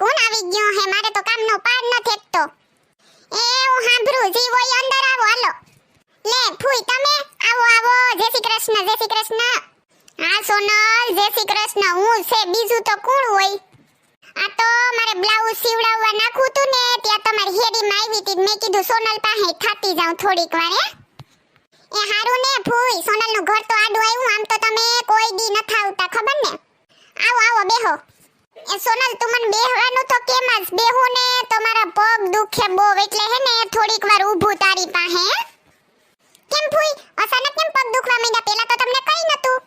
કોણ આવી ગયો? હે, મારે તો કામનો પાર ન થેકતો એ, હું હાંભરું જી હોય અંદર આવો, હાલો. લે, ફૂઈ, તમે? આવો આવો. જય શ્રી કૃષ્ણ, જય શ્રી કૃષ્ણ. હા, સોનલ, જય શ્રી કૃષ્ણ. હું છે, બીજું તો કોણ હોય? આ તો મારે બ્લાઉઝ સીવડાવવા નાખું તું ને, ત્યાં તમારી હેડીમાં આવી હતી મેં કીધું સોનલ પાસે થાતી જાઉં થોડીક વાર, હે? એ હારું ને, ફૂઈ. સોનલનું ઘર તો આડું આવ્યું, આમ તો તમે કોઈ દી ન આવતા, ખબર ને? આવો આવો, બેહો. સોનલ, તું બેહવાનું તો કેમ જ બેહુ ને તમારા પગ દુખે બહુ. એટલે હે ને, થોડીક વાર ઊભું તારી પાસે કેમ ફૂઈ અચાનક કેમ પગ દુખવા માંડ્યા? પેલા તો તમને કઈ નતું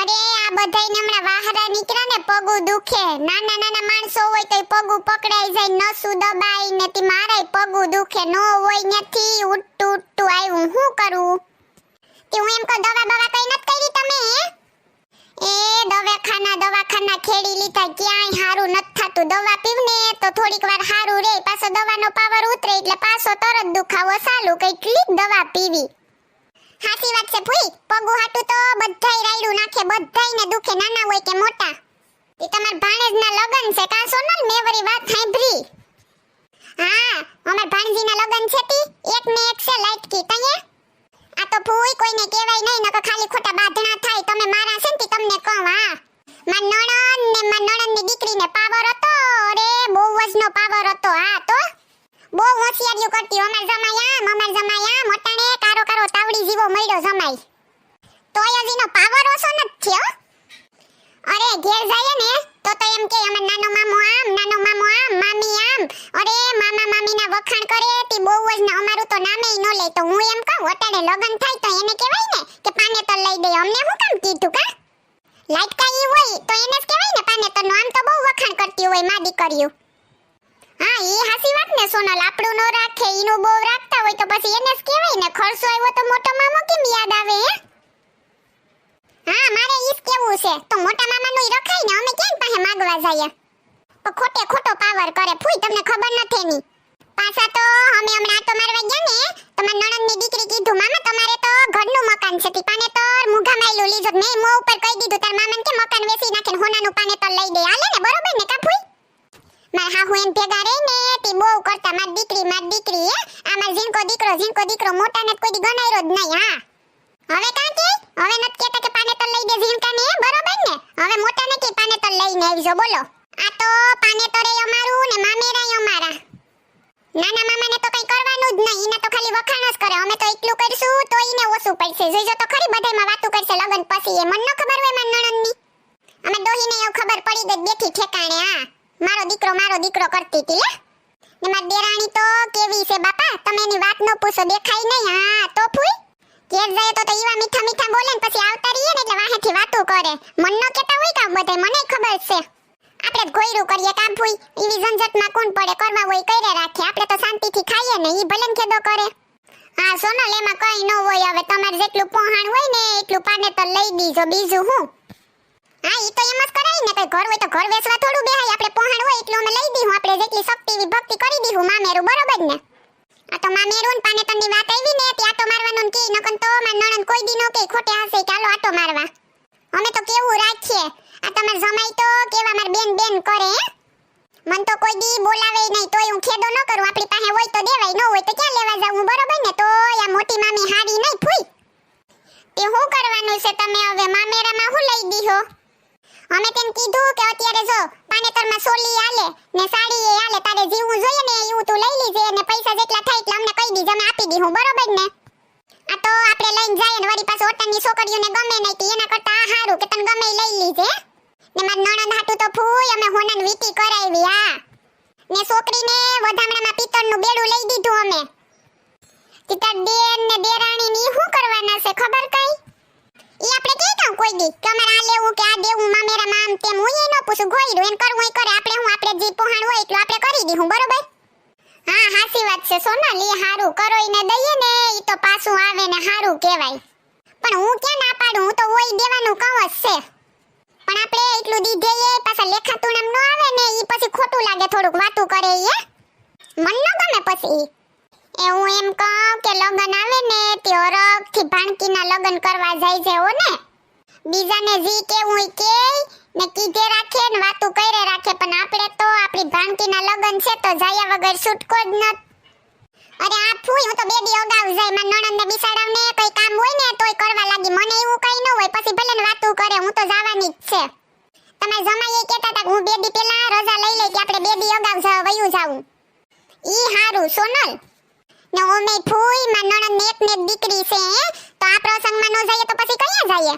અરે, આ બધાયને હમણાં વાહરા નીકળ્યા ને, પગુ દુખે. નાના નાના માણસો હોય તો પગુ પકડાઈ જાય, નસું દબાઈ ને તી મારાય પગુ દુખે. નો હોય નથી ઉઠતું ઉઠતું આવ્યું. હું કરું? તે હું એમ કહું, દવા બવા કઈ નથી કરી તમે એ દવાખાના દવાખાના ખેડી લીધા, ક્યાંય હારું નથી થતું. દવા પીવ ને તો થોડીક વાર હારું રે, પાછો દવાનો પાવર ઉતરે, એટલે પાછો તરત દુખાવો ચાલુ. કેટલીક દવા પીવી. હાસી વાત છે ભૂઈ. પગુ હાટુ તો બધાય રાયડું નાખે, બધાયને દુખે, નાના હોય કે મોટા. એ તમાર ભાણેજના લગન છે, કા સોનલ? મેવરી વાત સાંભળી. હા, અમાર ભાણજીના લગન છે તી. એક ને એક છે લાઈટ કી તઈએ આ તો ભૂઈ કોઈને કહેવાય નહીં, નકર ખાલી ખોટા બાધણા થાય તમને કહું હા. માર નણંદ ને નણંદની દીકરીને પાવર હતો, અરે બહુ જ નો પાવર હતો, હા, તો? બહુ હોશિયારીઓ કરતી, અમાર જમાઈ આમ, અમાર જમાઈ કારો કારો તાવડી જીવો મળ્યો જમાઈ. તોય હજીનો પાવર ઓછો નથી થયો? અરે ઘેર જાય ને, તો તો એમ કે, અમાર નાનો મામો આમ, નાનો મામો આમ, મામી આમ. અરે મામા મામી ના વખાણ કરે તી બહુ જ ને અમારું તો નામે ન લે. તો હું એમ કહું, અટાણે લગન થાય તો એને કહેવાય ને કે પાનેતર લઈ દે. અમને હું કામ લાઈટકા ઈ હોય તો એને જ કહેવાય ને પાનેતરનો આમ તો બહુ વખાણ કરતી હોય મા દીકરીઓ. હા, એ હાસી વાત ને, સોનલ, આપણું નો રાખે, ઈનું બહુ રાખતા હોય તો પછી એને જ કહેવાય ને, ખર્ચો આવ્યો તો મોટો મામો કેમ યાદ આવે, હે? હા, મારે ઈ કેવું છે. તો મોટા મામાનું ઈ રખાય ને, અમે કેમ પાસે માગવા જઈએ? તો ખોટે ખોટો પાવર કરે, ફૂઈ, તમને ખબર નથી ની પાછા તો અમે હમણાં આટો મારવા ને તમાર નણંદની દીકરી કીધું, મામા, તમારે તો ઘરનું મકાન છે. તી પાને તો મુઘા માયલું લીધો મેં મો ઉપર કહી દીધું, તાર મામાને કે મકાન વેચી નાખે ને હોનાનું પાને તો લઈ દે, હાલે ને, બરોબર ને, કાફુઈ? માર હાહુ એમ ભેગા રહી ને, તી બહુ કરતા, માર દીકરી માર દીકરી, હે, આ માર જીનકો દીકરો જીનકો દીકરો મોટા ને કોઈ દી ગણાયરો જ નહીં, હા. હવે કાં કે? હવે નત કેતા કે પાને તો લઈ દે જીનકા ને બરોબર ને? હવે મોટા ને કે પાને તો લઈને આવજો, બોલો. આ તો પાને તો રે અમારું ને મામેરાય અમારા. નાના મામાને તો કઈ કરવાનું જ નહીં. એને તો ખાલી વખાણ જ કરે. અમે તો એકલું કરશું, તો એને ઓછું પડશે. જોઈજો તો ખરી, બધાયમાં વાતું કરશે. લગન પછી એ. મન ન ખબર હોય માર નણંદની. અમે ડોહીને એવું ખબર પડી ગઈ બેઠી ઠેકાણે, હા. મારો દીકરો મારો દીકરો કરતી હતી, લે. ને મારી દેરાણી તો કેવી છે, બાપા? તમે એની વાત ન પૂછો, દેખાય નહીં. હા, તો ફૂઈ. ઘેર જાય તો તો ઈવા મીઠા મીઠા બોલે ને પછી આવતા રહીએ ને એટલે વાહેથી વાતું કરે. મન ન કેતા હોય કામ બધાય. મને ખબર છે. આપણે ગોયરું કરીએ કામ ફૂઈ ઈવી ઝંઝટમાં કોણ પડે કરવા હોય કરે રાખે. આપણે તો શાંતિથી ખાઈએ ને, ઈ ભલે ખેદો કરે. હા, સોનલ, એમાં કઈ ન હોય હવે. તમારે જેટલું પહોંચાણ હોય ને, એટલું પાને તો લઈ દીજો. બીજું હું? હા, ઈ તો એમ જ કરાય ને, કઈ ઘર હોય તો ઘર વેચવા થોડું બેહાય. આપણે પહોંચાણ હોય એટલું અમે લઈ દીધું આપણે જેટલી શક્તિ એવી ભક્તિ કરી દીધું મામેરું, બરોબર ને? આ તો મામેરું પાને તનની વાત આવી ને, ત્યાં તો મારવાનું કે નકન તો માર નણંદ કોઈ દી નો કે ખોટે હશે ચાલો આટો મારવા. અમે તો કેવું રાખીએ. આ તમાર જમાઈ તો કેવા માર બેન બેન કરે મન તો કોઈ દી બોલાવે નહીં, તોય હું ખેડો ન કરું. આપણી પાસે હોય તો દેવાય, ન હોય તો ક્યાં લેવા જાઉં બરોબર ને? તો આ મોટી મામી હારી નહીં ફૂઈ તે હું કરવાનું છે તમે હવે? મામેરામાં હું લઈ દીધો અમે તેમ કીધું કે અત્યારે જો પાનેતરમાં સોલી આલે ને સાડી એ આલે, તારે જીવું જોઈએ ને, એવું તું લઈ લીજે ને પૈસા જેટલા થાય એટલે અમને કહી દીજે, અમે આપી દીધું બરોબર ને? આ તો આપણે લઈને જાય ને, વળી પાછું ઓટનની છોકરીઓને ગમે નહીં એના કરતા આ હારું કે તને ગમે લઈ લીજે ને માર તો ફૂય અમે હોનન વીટી કરાવી, હા. ને છોકરીને વધામણામાં પિત્તળનું બેડું લઈ દીધું અમે. તીતા દેન ને દેરાણી ની શું કરવાના છે, ખબર કઈ? ઈ આપણે કે કામ કોઈ દી? કે અમારે આ લેવું કે આ દેવું, મામેરા મામ તેમ હું એ ન પૂછું ગોઈડું એન કરવું એ કરે. આપણે હું આપણે જી પોહાણ હોય એટલું આપણે કરી દીધું, બરોબર? હા, હાસી વાત છે સોનલ હારું કરોઈને દઈએ ને, ઈ તો પાછું આવે ને હારું કહેવાય. પણ હું ક્યાં ના પાડું? હું તો હોય દેવાનું કહું છે. પણ આપણે એટલું દીધે એ, પાછા લેખાતું નામ ન આવે ને, ઈ પછી ખોટું લાગે થોડુંક વાતું કરે ઈ મન ન ગમે પછી. એ હું એમ કહું કે લગન આવે ને તે ઓરખથી ભાણકીના લગન કરવા જાય છે, હો ને. બીજાને જી કેવું ઈ કે, ને કીધે રાખે ને વાતું કરે રાખે, પણ આપણે તો આપણી ભાણકીના લગન છે તો જાયા વગર છૂટકો જ નત અરે આ ફૂઈ, હું તો બે દી અગાઉ જાય માં નણંદ ને બિસાડાવ ને કોઈ કામ હોય ને તોય કરવા લાગી. મને એવું કઈ ન હોય, પછી ભલે ને વાતું કરે, હું તો જવાની જ છે. તમે જમાઈએ કહેતા હતા હું બે દી પહેલા રજા લઈ લઈ કે આપણે બે દી અગાઉ જાવ વયું જાવું. ઈ હારું, સોનલ. ને ઓમે ફૂઈ માં નણંદ ને એક ને દીકરી છે તો આ પ્રસંગમાં ન જઈએ તો પછી કયા જઈએ?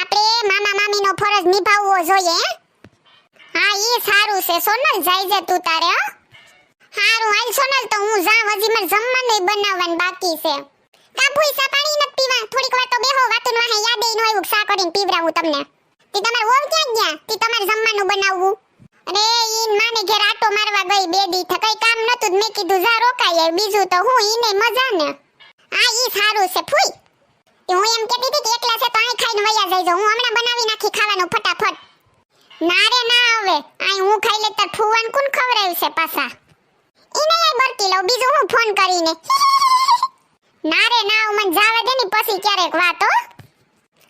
આપણે મામા મામીનો ફરજ નિભાવવો જોઈએ, હા? ઈ સારું છે. સોનલ જાય જે તું તારે, હો. હારું, હાલ સોનલ તો હું જાઉં, હજી મારે જમવાનું બનાવવાનું બાકી છે. કા ભૂઈ સા પાણી નથી પીવા. થોડીક વાર તો બેહો વાતું વાહે યાદ એ આવ્યું સા કરીને પીવરાવું તમને. તી તમારે વહુ ક્યાં ગયા? તી તમારે જમવાનું બનાવવું. અરે ઈન માને ઘેર આટો મારવા ગઈ બે દી. કઈ કામ નતું મેં કીધું, જા રોકાય બીજું તો હું ઈને મજા ને. આ ઈ સારું છે, ફૂઈ. હું એમ કહેતી હતી કે એકલા છે તો અહીં ખાઈને વયા જઈજો હું હમણાં બનાવી નાખી ખાવાનું ફટાફટ. ના રે, ના હવે અહીં હું ખાઈ લે તાર ફૂવાન કોણ ખવડાવ્યું છે પાછા? ઈને લઈ લઉં, બીજું હું ફોન કરીને. ના ના મને જાવે દે ની, પછી ક્યારેક વાતો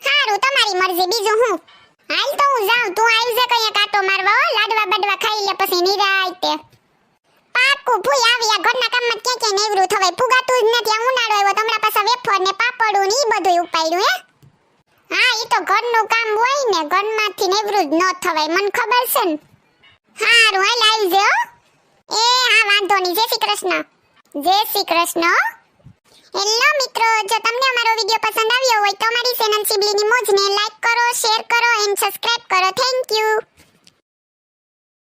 સારું તમારી મરજી, બીજું હું. હાલ તો હું જાઉં, તું આવી જા કઈ કાટો મારવા લાડવા બડવા ખાઈ લે, પછી નિરાયતે પાકું ભૂઈ આવી, આ ઘરના કામમાં ક્યાં ક્યાં નેવરું થવાય? ફુગાતું જ નથી, આ ઉનાળો આવ્યો તમારા પાસે વેફર ને પાપડું ને ઈ બધું ઉપાડ્યું, હે. હા, ઈ તો ઘરનું કામ હોય ને, ઘરમાંથી નેવરું જ ન થવાય, મને ખબર છે ને. હારું, હાલ આવી જે, હો. એ, હા, વાંધો નહીં. જય શ્રી કૃષ્ણ. જય શ્રી કૃષ્ણ. હેલો મિત્રો. જો તમને અમારો વિડિયો પસંદ આવ્યો હોય તો અમારી ચેનલ સિબલીની મોજને લાઈક કરો શેર કરો એન્ડ સબસ્ક્રાઇબ કરો. Thank you